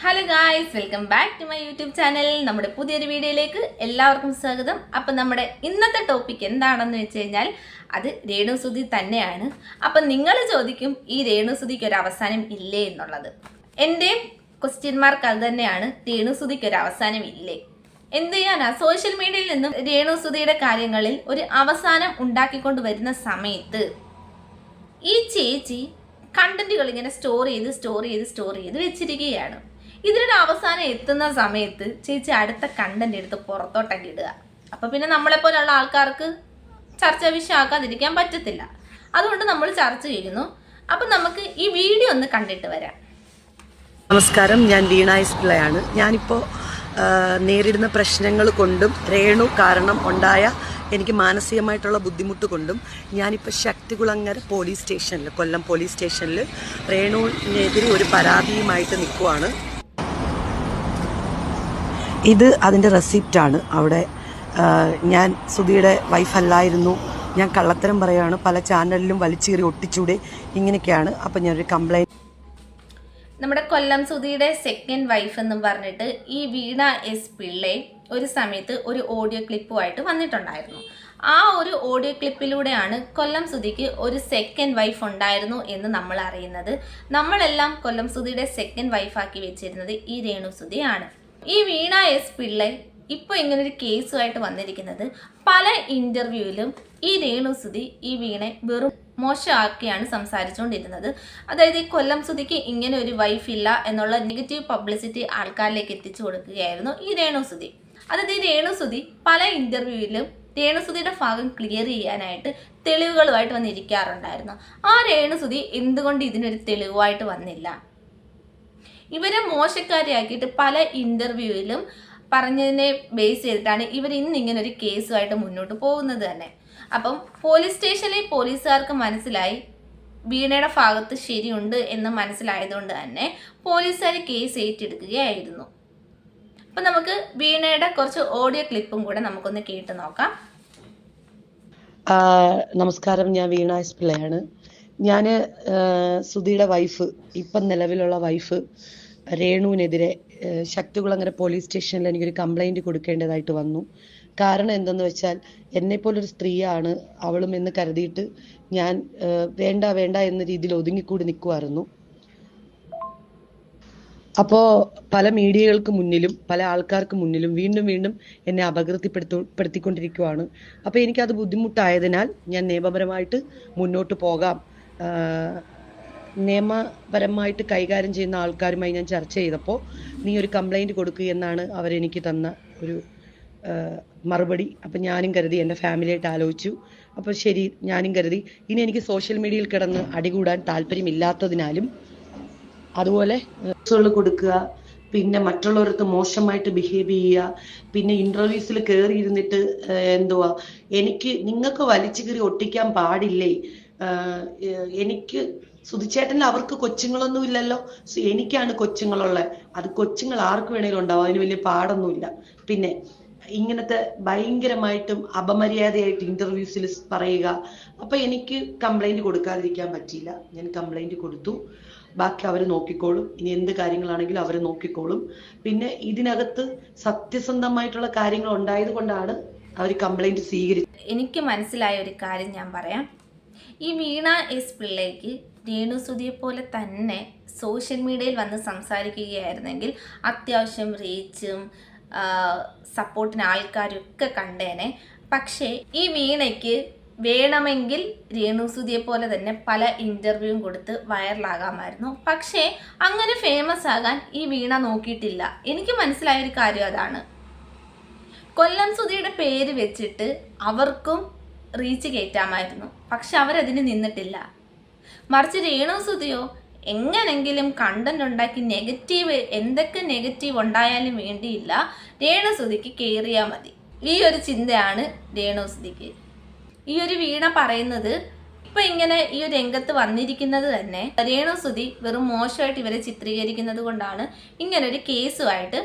Hello guys welcome back to my YouTube channel നമ്മുടെ പുതിയൊരു വീഡിയോയിലേക്ക് എല്ലാവർക്കും സ്വാഗതം. അപ്പം നമ്മുടെ ഇന്നത്തെ ടോപ്പിക് എന്താണെന്ന് വെച്ച് കഴിഞ്ഞാൽ അത് രേണുസുതി തന്നെയാണ്. അപ്പം നിങ്ങൾ ചോദിക്കും ഈ രേണുസുതിക്ക് ഒരു അവസാനം ഇല്ലേ എന്നുള്ളത്. എന്റെ ക്വസ്റ്റ്യൻ മാർക്ക് അത് തന്നെയാണ് രേണുസുതിക്ക് ഒരു അവസാനം ഇല്ലേ. എന്ത് ചെയ്യാനാ? സോഷ്യൽ മീഡിയയിൽ നിന്നും രേണുസുതിയുടെ കാര്യങ്ങളിൽ ഒരു അവസാനം ഉണ്ടാക്കിക്കൊണ്ട് വരുന്ന സമയത്ത് ഈ ചേച്ചി കണ്ടന്റുകൾ ഇങ്ങനെ സ്റ്റോർ ചെയ്ത് സ്റ്റോർ ചെയ്ത് സ്റ്റോർ ചെയ്ത് വെച്ചിരിക്കുകയാണ്. ഇതിനൊരു അവസാനം എത്തുന്ന സമയത്ത് ചേച്ചി അടുത്ത കണ്ടന്റ് എടുത്ത് പുറത്തോട്ടൊക്കെ ഇടുക. അപ്പൊ പിന്നെ നമ്മളെ പോലുള്ള ആൾക്കാർക്ക് ചർച്ചാ വിഷയമാക്കാതിരിക്കാൻ പറ്റത്തില്ല. അതുകൊണ്ട് നമ്മൾ ചർച്ച ചെയ്യുന്നു. അപ്പൊ നമുക്ക് ഈ വീഡിയോ ഒന്ന് കണ്ടിട്ട് വരാം. നമസ്കാരം ഞാൻ വീണ എസ് ഞാനിപ്പോൾ നേരിടുന്ന പ്രശ്നങ്ങൾ കൊണ്ടും രേണു കാരണം ഉണ്ടായ എനിക്ക് മാനസികമായിട്ടുള്ള ബുദ്ധിമുട്ട് കൊണ്ടും ഞാനിപ്പോൾ ശക്തികുളങ്ങര പോലീസ് സ്റ്റേഷനിൽ കൊല്ലം പോലീസ് സ്റ്റേഷനിൽ രേണുവിനെതിരെ ഒരു പരാതിയുമായിട്ട് നിൽക്കുവാണ് ഇത് അതിന്റെ റെസിപ്റ്റാണ്. അവിടെ ഞാൻ സുധിയുടെ വൈഫല്ലായിരുന്നു ഞാൻ കള്ളത്തരം പറയുകയാണ് പല ചാനലിലും വലിച്ചു കയറി ഒട്ടിച്ചൂടെ ഇങ്ങനെയൊക്കെയാണ്. അപ്പം ഞാനൊരു കംപ്ലൈന്റ് നമ്മുടെ കൊല്ലം സുധിയുടെ സെക്കൻഡ് വൈഫ് എന്നും പറഞ്ഞിട്ട് ഈ വീണ എസ് പിള്ളെ ഒരു സമയത്ത് ഒരു ഓഡിയോ ക്ലിപ്പുമായിട്ട് വന്നിട്ടുണ്ടായിരുന്നു. ആ ഒരു ഓഡിയോ ക്ലിപ്പിലൂടെയാണ് കൊല്ലം സുധിക്ക് ഒരു സെക്കൻഡ് വൈഫ് ഉണ്ടായിരുന്നു എന്ന് നമ്മൾ അറിയുന്നത്. നമ്മളെല്ലാം കൊല്ലം സുധിയുടെ സെക്കൻഡ് വൈഫാക്കി വെച്ചിരുന്നത് ഈ രേണു സുധിയാണ്. ഈ വീണ എസ് പിള്ള ഇപ്പോൾ ഇങ്ങനൊരു കേസുമായിട്ട് വന്നിരിക്കുന്നത്. പല ഇന്റർവ്യൂവിലും ഈ രേണു സുധി ഈ വീണെ വെറും മോശമാക്കിയാണ് സംസാരിച്ചുകൊണ്ടിരുന്നത്. അതായത് ഈ കൊല്ലം സുധിക്ക് ഇങ്ങനെ ഒരു വൈഫ് ഇല്ല എന്നുള്ള നെഗറ്റീവ് പബ്ലിസിറ്റി ആൾക്കാരിലേക്ക് എത്തിച്ചു കൊടുക്കുകയായിരുന്നു ഈ രേണു സുധി അതായത് ഈ രേണു സുധി പല ഇന്റർവ്യൂവിലും രേണുസുതിയുടെ ഭാഗം ക്ലിയർ ചെയ്യാനായിട്ട് തെളിവുകളുമായിട്ട് വന്നിരിക്കാറുണ്ടായിരുന്നു. ആ രേണുസുതി എന്തുകൊണ്ട് ഇതിനൊരു തെളിവായിട്ട് വന്നില്ല? ഇവരെ മോശക്കാരിയാക്കിയിട്ട് പല ഇന്റർവ്യൂവിലും പറഞ്ഞതിനെ ബേസ് ചെയ്തിട്ടാണ് ഇവർ ഇന്ന് ഇങ്ങനെ ഒരു കേസുമായിട്ട് മുന്നോട്ട് പോകുന്നത് തന്നെ. അപ്പം പോലീസ് സ്റ്റേഷനിലെ പോലീസുകാർക്ക് മനസ്സിലായി വീണയുടെ ഭാഗത്ത് ശരിയുണ്ട് എന്ന് മനസ്സിലായതുകൊണ്ട് തന്നെ പോലീസുകാർ കേസ് ഏറ്റെടുക്കുകയായിരുന്നു. അപ്പം നമുക്ക് വീണയുടെ കുറച്ച് ഓഡിയോ ക്ലിപ്പും കൂടെ നമുക്കൊന്ന് കേട്ട് നോക്കാം. നമസ്കാരം. ഞാൻ വീണ എസ് പിള്ളയാണ്. ഞാൻ സുധിയുടെ വൈഫ് ഇപ്പം നിലവിലുള്ള വൈഫ് രേണുവിനെതിരെ ശക്തികുളങ്ങര പോലീസ് സ്റ്റേഷനിൽ എനിക്കൊരു കംപ്ലൈന്റ് കൊടുക്കേണ്ടതായിട്ട് വന്നു. കാരണം എന്തെന്ന് വെച്ചാൽ എന്നെപ്പോലൊരു സ്ത്രീയാണ് അവളും എന്ന് കരുതിയിട്ട് ഞാൻ വേണ്ട വേണ്ട എന്ന രീതിയിൽ ഒതുങ്ങിക്കൂടി നിൽക്കുമായിരുന്നു അപ്പോൾ പല മീഡിയകൾക്ക് മുന്നിലും പല ആൾക്കാർക്ക് മുന്നിലും വീണ്ടും വീണ്ടും എന്നെ അപകീർത്തിപ്പെടുത്തു അപ്പോൾ അപ്പൊ എനിക്കത് ബുദ്ധിമുട്ടായതിനാൽ ഞാൻ നിയമപരമായിട്ട് മുന്നോട്ട് പോകാം. നിയമപരമായിട്ട് കൈകാര്യം ചെയ്യുന്ന ആൾക്കാരുമായി ഞാൻ ചർച്ച ചെയ്തപ്പോൾ നീ ഒരു കംപ്ലൈന്റ് കൊടുക്കുക എന്നാണ് അവരെനിക്ക് തന്ന ഒരു മറുപടി. അപ്പം ഞാനും കരുതി എന്റെ ഫാമിലിയായിട്ട് ആലോചിച്ചു. അപ്പോൾ ശരി ഞാനും കരുതി. ഇനി എനിക്ക് സോഷ്യൽ മീഡിയയിൽ കിടന്ന് അടികൂടാൻ താല്പര്യമില്ലാത്തതിനാലും അതുപോലെ ഡ്രസ്സുകൾ കൊടുക്കുക പിന്നെ മറ്റുള്ളവർക്ക് മോശമായിട്ട് ബിഹേവ് ചെയ്യുക പിന്നെ ഇന്റർവ്യൂസിൽ കയറി ഇരുന്നിട്ട് ഏഹ് എന്തുവാ എനിക്ക് നിങ്ങൾക്ക് വലിച്ചു കയറി ഒട്ടിക്കാൻ പാടില്ലേ? എനിക്ക് സുധിച്ചേട്ടൻ അവർക്ക് കൊച്ചുങ്ങളൊന്നും ഇല്ലല്ലോ. എനിക്കാണ് കൊച്ചുങ്ങളുള്ളത് അത് കൊച്ചുങ്ങൾ ആർക്ക് വേണേലും ഉണ്ടാവും. അതിന് വലിയ പാടൊന്നുമില്ല. പിന്നെ ഇങ്ങനത്തെ ഭയങ്കരമായിട്ടും അപമര്യാദയായിട്ട് ഇന്റർവ്യൂസിൽ പറയുക. അപ്പൊ എനിക്ക് കംപ്ലൈന്റ് കൊടുക്കാതിരിക്കാൻ പറ്റിയില്ല. ഞാൻ കംപ്ലൈന്റ് കൊടുത്തു. ബാക്കി അവർ നോക്കിക്കോളും. ഇനി എന്ത് കാര്യങ്ങളാണെങ്കിലും അവർ നോക്കിക്കോളും. പിന്നെ ഇതിനകത്ത് സത്യസന്ധമായിട്ടുള്ള കാര്യങ്ങൾ ഉണ്ടായത് കൊണ്ടാണ് അവർ കംപ്ലൈന്റ് സ്വീകരിച്ചത്. എനിക്ക് മനസ്സിലായ ഒരു കാര്യം ഞാൻ പറയാം. ഈ വീണ എസ് പിള്ളയ്ക്ക് രേണുസുതിയെ പോലെ തന്നെ സോഷ്യൽ മീഡിയയിൽ വന്ന് സംസാരിക്കുകയായിരുന്നെങ്കിൽ അത്യാവശ്യം റീച്ചും സപ്പോർട്ടിന് ആൾക്കാരൊക്കെ കണ്ടേനെ. പക്ഷേ ഈ വീണയ്ക്ക് വേണമെങ്കിൽ രേണുസുതിയെ പോലെ തന്നെ പല ഇന്റർവ്യൂവും കൊടുത്ത് വൈറലാകാമായിരുന്നു. പക്ഷേ അങ്ങനെ ഫേമസ് ആകാൻ ഈ വീണ നോക്കിയിട്ടില്ല. എനിക്ക് മനസ്സിലായ ഒരു കാര്യം അതാണ്. കൊല്ലം സുധിയുടെ പേര് വെച്ചിട്ട് അവർക്കും റീച്ച് കയറ്റാമായിരുന്നു. പക്ഷെ അവരതിന് നിന്നിട്ടില്ല. മറിച്ച് രേണു സുധിയോ എങ്ങനെങ്കിലും കണ്ടന്റ് ഉണ്ടാക്കി നെഗറ്റീവ് എന്തൊക്കെ നെഗറ്റീവ് ഉണ്ടായാലും വേണ്ടിയില്ല രേണുസുതിക്ക് കയറിയാൽ മതി. ഈ ഒരു ചിന്തയാണ് രേണുസുതിക്ക് ഈ ഒരു വീണ പറയുന്നത് ഇപ്പൊ ഇങ്ങനെ ഈ ഒരു രംഗത്ത് വന്നിരിക്കുന്നത് തന്നെ രേണുസുതി വെറും മോശമായിട്ട് ഇവരെ ചിത്രീകരിക്കുന്നത് കൊണ്ടാണ് ഇങ്ങനൊരു കേസുമായിട്ട്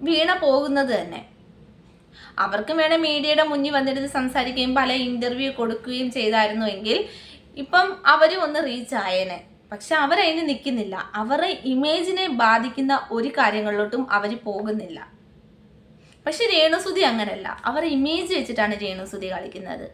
വീണ പോകുന്നത് തന്നെ. അവർക്കും വേണേൽ മീഡിയയുടെ മുന്നിൽ വന്നിരുന്ന് സംസാരിക്കുകയും പല ഇന്റർവ്യൂ കൊടുക്കുകയും ചെയ്തായിരുന്നുവെങ്കിൽ ഇപ്പം അവരും ഒന്ന് റീച്ച് ആയേനെ. പക്ഷെ അവരതിന് നിൽക്കുന്നില്ല. അവരുടെ ഇമേജിനെ ബാധിക്കുന്ന ഒരു കാര്യങ്ങളിലോട്ടും അവർ പോകുന്നില്ല. പക്ഷെ രേണുസുതി അങ്ങനല്ല. അവർ ഇമേജ് വെച്ചിട്ടാണ് രേണുസുതി കളിക്കുന്നത്.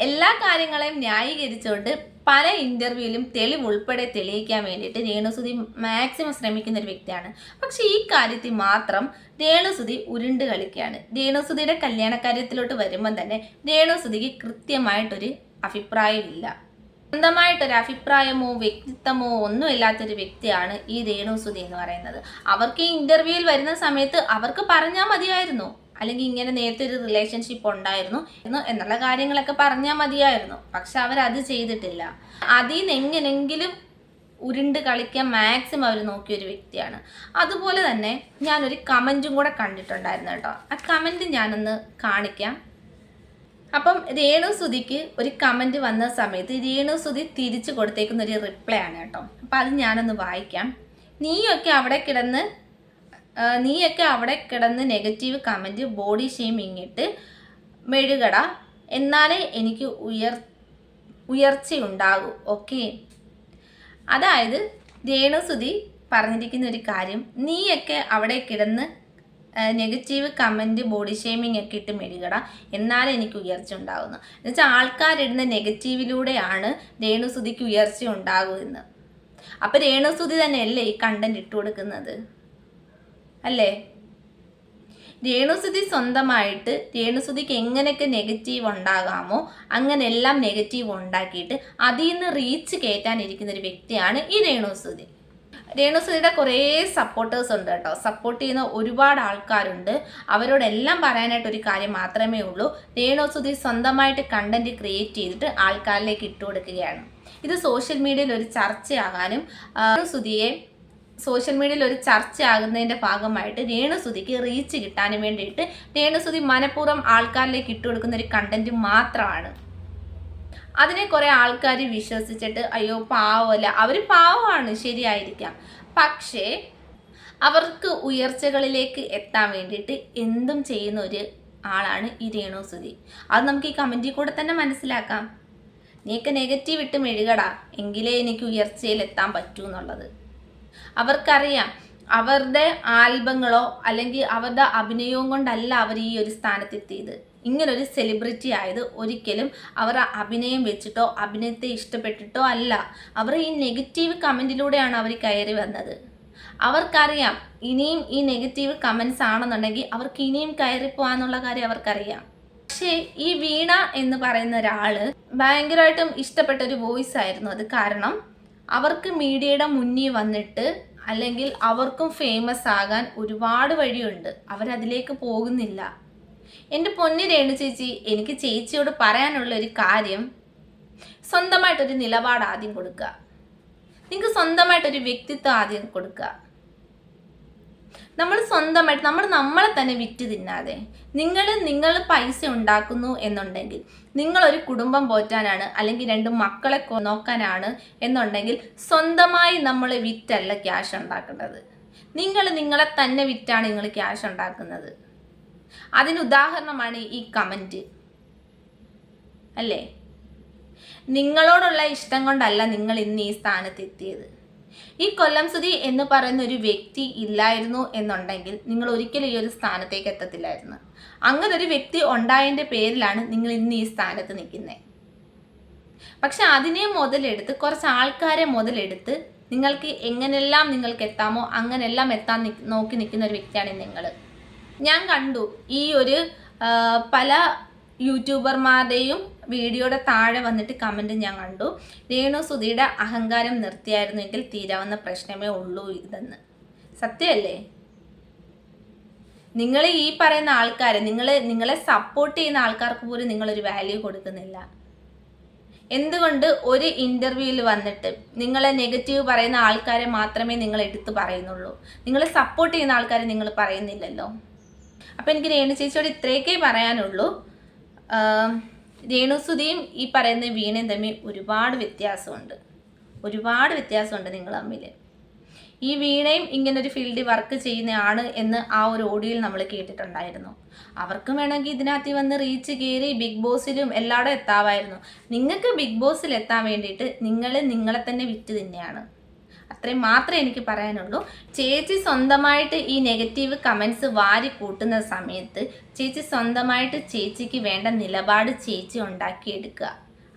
എല്ലാ കാര്യങ്ങളെയും ന്യായീകരിച്ചുകൊണ്ട് പല ഇന്റർവ്യൂവിലും തെളിവ് ഉൾപ്പെടെ തെളിയിക്കാൻ വേണ്ടിയിട്ട് രേണുസുതി മാക്സിമം ശ്രമിക്കുന്ന ഒരു വ്യക്തിയാണ്. പക്ഷെ ഈ കാര്യത്തിൽ മാത്രം രേണുസുതി ഉരുണ്ട് കളിക്കുകയാണ്. രേണുസുതിയുടെ കല്യാണ കാര്യത്തിലോട്ട് വരുമ്പം തന്നെ രേണുസുതിക്ക് കൃത്യമായിട്ടൊരു അഭിപ്രായമില്ല. സ്വന്തമായിട്ടൊരു അഭിപ്രായമോ വ്യക്തിത്വമോ ഒന്നും ഇല്ലാത്തൊരു വ്യക്തിയാണ് ഈ രേണുസുതി എന്ന് പറയുന്നത്. അവർക്ക് ഈ ഇന്റർവ്യൂവിൽ വരുന്ന സമയത്ത് അവർക്ക് പറഞ്ഞാൽ മതിയായിരുന്നു. അല്ലെങ്കിൽ ഇങ്ങനെ നേരത്തെ ഒരു റിലേഷൻഷിപ്പ് ഉണ്ടായിരുന്നു എന്നുള്ള കാര്യങ്ങളൊക്കെ പറഞ്ഞാൽ മതിയായിരുന്നു. പക്ഷെ അവരത് ചെയ്തിട്ടില്ല. അതിൽ നിന്ന് എങ്ങനെങ്കിലും ഉരുണ്ട് കളിക്കാൻ മാക്സിമം അവർ നോക്കിയ ഒരു വ്യക്തിയാണ്. അതുപോലെ തന്നെ ഞാനൊരു കമന്റും കൂടെ കണ്ടിട്ടുണ്ടായിരുന്നു കേട്ടോ. ആ കമന്റ് ഞാനൊന്ന് കാണിക്കാം. അപ്പം രേണു സുതിക്ക് ഒരു കമന്റ് വന്ന സമയത്ത് രേണു സുതി തിരിച്ചു കൊടുത്തേക്കുന്ന ഒരു റിപ്ലൈ ആണ് കേട്ടോ. അപ്പം അത് ഞാനൊന്ന് വായിക്കാം. നീയൊക്കെ അവിടെ കിടന്ന് നീയൊക്കെ അവിടെ കിടന്ന് നെഗറ്റീവ് കമന്റ് ബോഡി ഷെയിമിങ് ഇട്ട് മെഴുകട. എന്നാലേ എനിക്ക് ഉയർ ഉയർച്ചയുണ്ടാകൂ ഓക്കെ അതായത് രേണുസുതി പറഞ്ഞിരിക്കുന്ന ഒരു കാര്യം നീയൊക്കെ അവിടെ കിടന്ന് നെഗറ്റീവ് കമന്റ് ബോഡി ഷേമിംഗ് ഒക്കെ ഇട്ട് മെഴുകട. എന്നാലും എനിക്ക് ഉയർച്ച ഉണ്ടാകുന്നു എന്നുവെച്ചാൽ ആൾക്കാരിടുന്ന നെഗറ്റീവിലൂടെയാണ് രേണുസുതിക്ക് ഉയർച്ച ഉണ്ടാകൂ എന്ന് അപ്പം രേണുസുതി തന്നെയല്ലേ ഈ കണ്ടന്റ് ഇട്ട് കൊടുക്കുന്നത്? അല്ലേ? രേണുസുതി സ്വന്തമായിട്ട് രേണുസുതിക്ക് എങ്ങനെയൊക്കെ നെഗറ്റീവ് ഉണ്ടാകാമോ അങ്ങനെ എല്ലാം നെഗറ്റീവ് ഉണ്ടാക്കിയിട്ട് അതിൽ നിന്ന് റീച്ച് കയറ്റാനിരിക്കുന്ന ഒരു വ്യക്തിയാണ് ഈ രേണുസുതി രേണുസുതിയുടെ കുറേ സപ്പോർട്ടേഴ്സ് ഉണ്ട് കേട്ടോ. സപ്പോർട്ട് ചെയ്യുന്ന ഒരുപാട് ആൾക്കാരുണ്ട്. അവരോടെല്ലാം പറയാനായിട്ട് ഒരു കാര്യം മാത്രമേ ഉള്ളൂ. രേണുസുതി സ്വന്തമായിട്ട് കണ്ടന്റ് ക്രിയേറ്റ് ചെയ്തിട്ട് ആൾക്കാരിലേക്ക് ഇട്ട് കൊടുക്കുകയാണ്. ഇത് സോഷ്യൽ മീഡിയയിൽ ഒരു ചർച്ചയാകാനും രേണുസുതിയെ സോഷ്യൽ മീഡിയയിൽ ഒരു ചർച്ചയാകുന്നതിന്റെ ഭാഗമായിട്ട് രേണുസുതിക്ക് റീച്ച് കിട്ടാനും വേണ്ടിയിട്ട് രേണുസുതി മനഃപൂർവം ആൾക്കാരിലേക്ക് ഇട്ട് കൊടുക്കുന്ന ഒരു കണ്ടന്റ് മാത്രമാണ്. അതിനെ കുറെ ആൾക്കാർ വിശ്വസിച്ചിട്ട് അയ്യോ പാവമല്ല. അവർ പാവമാണ് ശരിയായിരിക്കാം. പക്ഷേ അവർക്ക് ഉയർച്ചകളിലേക്ക് എത്താൻ വേണ്ടിയിട്ട് എന്തും ചെയ്യുന്ന ഒരു ആളാണ് ഈ രേണുസുതി അത് നമുക്ക് ഈ കമന്റിൽ കൂടെ തന്നെ മനസ്സിലാക്കാം. നീയൊക്കെ നെഗറ്റീവ് ഇട്ട് മെഴുകടാ. എങ്കിലേ എനിക്ക് ഉയർച്ചയിൽ എത്താൻ പറ്റൂ എന്നുള്ളത്. അവർക്കറിയാം അവരുടെ ആൽബങ്ങളോ അല്ലെങ്കിൽ അവരുടെ അഭിനയവും കൊണ്ടല്ല അവർ ഈ ഒരു സ്ഥാനത്തെത്തിയത്. ഇങ്ങനൊരു സെലിബ്രിറ്റി ആയത് ഒരിക്കലും അവർ അഭിനയം വെച്ചിട്ടോ അഭിനയത്തെ ഇഷ്ടപ്പെട്ടിട്ടോ അല്ല. അവർ ഈ നെഗറ്റീവ് കമന്റിലൂടെയാണ് അവർ കയറി വന്നത്. അവർക്കറിയാം ഇനിയും ഈ നെഗറ്റീവ് കമൻസ് ആണെന്നുണ്ടെങ്കിൽ അവർക്ക് ഇനിയും കയറി പോകാന്നുള്ള കാര്യം അവർക്കറിയാം. പക്ഷേ ഈ വീണ എന്ന് പറയുന്ന ഒരാൾ ഭയങ്കരമായിട്ടും ഇഷ്ടപ്പെട്ട ഒരു വോയിസ് ആയിരുന്നു. അത് കാരണം അവർക്ക് മീഡിയയുടെ മുന്നിൽ വന്നിട്ട് അല്ലെങ്കിൽ അവർക്കും ഫേമസ് ആകാൻ ഒരുപാട് വഴിയുണ്ട്. അവരതിലേക്ക് പോകുന്നില്ല. എന്റെ പൊന്നി രേണു ചേച്ചി എനിക്ക് ചേച്ചിയോട് പറയാനുള്ള ഒരു കാര്യം സ്വന്തമായിട്ടൊരു നിലപാട് ആദ്യം കൊടുക്കുക. നിങ്ങൾക്ക് സ്വന്തമായിട്ടൊരു വ്യക്തിത്വം ആദ്യം കൊടുക്കുക. നമ്മൾ സ്വന്തമായിട്ട് നമ്മൾ നമ്മളെ തന്നെ വിറ്റ് തിന്നാതെ നിങ്ങൾ നിങ്ങൾ പൈസ ഉണ്ടാക്കുന്നു എന്നുണ്ടെങ്കിൽ നിങ്ങളൊരു കുടുംബം പോറ്റാനാണ് അല്ലെങ്കിൽ രണ്ട് മക്കളെ നോക്കാനാണ് എന്നുണ്ടെങ്കിൽ സ്വന്തമായി നമ്മൾ വിറ്റല്ല ക്യാഷ് ഉണ്ടാക്കേണ്ടത് നിങ്ങൾ നിങ്ങളെ തന്നെ വിറ്റാണ് നിങ്ങൾ ക്യാഷ് ഉണ്ടാക്കുന്നത്. അതിന് ഉദാഹരണമാണ് ഈ കമന്റ് അല്ലേ? നിങ്ങളോടുള്ള ഇഷ്ടം കൊണ്ടല്ല നിങ്ങൾ ഇന്ന് ഈ സ്ഥാനത്തെത്തിയത്. ഈ കൊല്ലം സുധി എന്ന് പറയുന്ന ഒരു വ്യക്തി ഇല്ലായിരുന്നു എന്നുണ്ടെങ്കിൽ നിങ്ങൾ ഒരിക്കലും ഈ ഒരു സ്ഥാനത്തേക്ക് എത്തത്തില്ലായിരുന്നു. അങ്ങനെ ഒരു വ്യക്തി ഉണ്ടായതിന്റെ പേരിലാണ് നിങ്ങൾ ഇന്ന് ഈ സ്ഥാനത്ത് നിൽക്കുന്നത്. പക്ഷെ അതിനെ മുതലെടുത്ത് കുറച്ച് ആൾക്കാരെ മുതലെടുത്ത് നിങ്ങൾക്ക് എങ്ങനെല്ലാം നിങ്ങൾക്ക് എത്താമോ അങ്ങനെല്ലാം എത്താൻ നോക്കി നിൽക്കുന്ന ഒരു വ്യക്തിയാണ് നിങ്ങൾ ഞാൻ കണ്ടു ഈ ഒരു പല യൂട്യൂബർമാരുടെയും വീഡിയോയുടെ താഴെ വന്നിട്ട് കമന്റ് ഞാൻ കണ്ടു. രേണു സുധിയുടെ അഹങ്കാരം നിർത്തിയായിരുന്നെങ്കിൽ തീരാവുന്ന പ്രശ്നമേ ഉള്ളൂ ഇതെന്ന്. സത്യമല്ലേ? നിങ്ങൾ ഈ പറയുന്ന ആൾക്കാരെ നിങ്ങൾ നിങ്ങളെ സപ്പോർട്ട് ചെയ്യുന്ന ആൾക്കാർക്ക് പോലും നിങ്ങളൊരു വാല്യൂ കൊടുക്കുന്നില്ല. എന്തുകൊണ്ട് ഒരു ഇന്റർവ്യൂവിൽ വന്നിട്ട് നിങ്ങളെ നെഗറ്റീവ് പറയുന്ന ആൾക്കാരെ മാത്രമേ നിങ്ങൾ എടുത്തു പറയുന്നുള്ളൂ? നിങ്ങളെ സപ്പോർട്ട് ചെയ്യുന്ന ആൾക്കാരെ നിങ്ങൾ പറയുന്നില്ലല്ലോ? അപ്പം എനിക്ക് രേണു ചേച്ചിയോട് ഇത്രയൊക്കെ പറയാനുള്ളൂ. രേണു രേണുസുതിയും ഈ പറയുന്ന വീണയും തമ്മിൽ ഒരുപാട് വ്യത്യാസമുണ്ട്. ഒരുപാട് വ്യത്യാസമുണ്ട് നിങ്ങൾ തമ്മിൽ ഈ വീണയും ഇങ്ങനൊരു ഫീൽഡിൽ വർക്ക് ചെയ്യുന്നതാണ് എന്ന് ആ ഒരു ഓഡിയോയിൽ നമ്മൾ കേട്ടിട്ടുണ്ടായിരുന്നു. അവർക്കും വേണമെങ്കിൽ ഇതിനകത്ത് വന്ന് റീച്ച് കയറി ബിഗ് ബോസിലും എല്ലായിടും എത്താമായിരുന്നു. നിങ്ങൾക്ക് ബിഗ് ബോസിൽ എത്താൻ വേണ്ടിയിട്ട് നിങ്ങൾ നിങ്ങളെ തന്നെ വിറ്റ് തന്നെയാണ്. അത്രയും മാത്രമേ എനിക്ക് പറയാനുള്ളൂ. ചേച്ചി സ്വന്തമായിട്ട് ഈ നെഗറ്റീവ് കമൻസ് വാരി കൂട്ടുന്ന സമയത്ത് ചേച്ചി സ്വന്തമായിട്ട് ചേച്ചിക്ക് വേണ്ട നിലപാട് ചേച്ചി ഉണ്ടാക്കിയെടുക്കുക.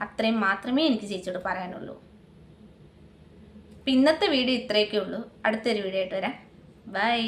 അത്രയും മാത്രമേ എനിക്ക് ചേച്ചിയോട് പറയാനുള്ളൂ. അപ്പം ഇന്നത്തെ വീഡിയോ ഇത്രയൊക്കെ ഉള്ളൂ. അടുത്തൊരു വീഡിയോ ആയിട്ട് വരാം. ബൈ.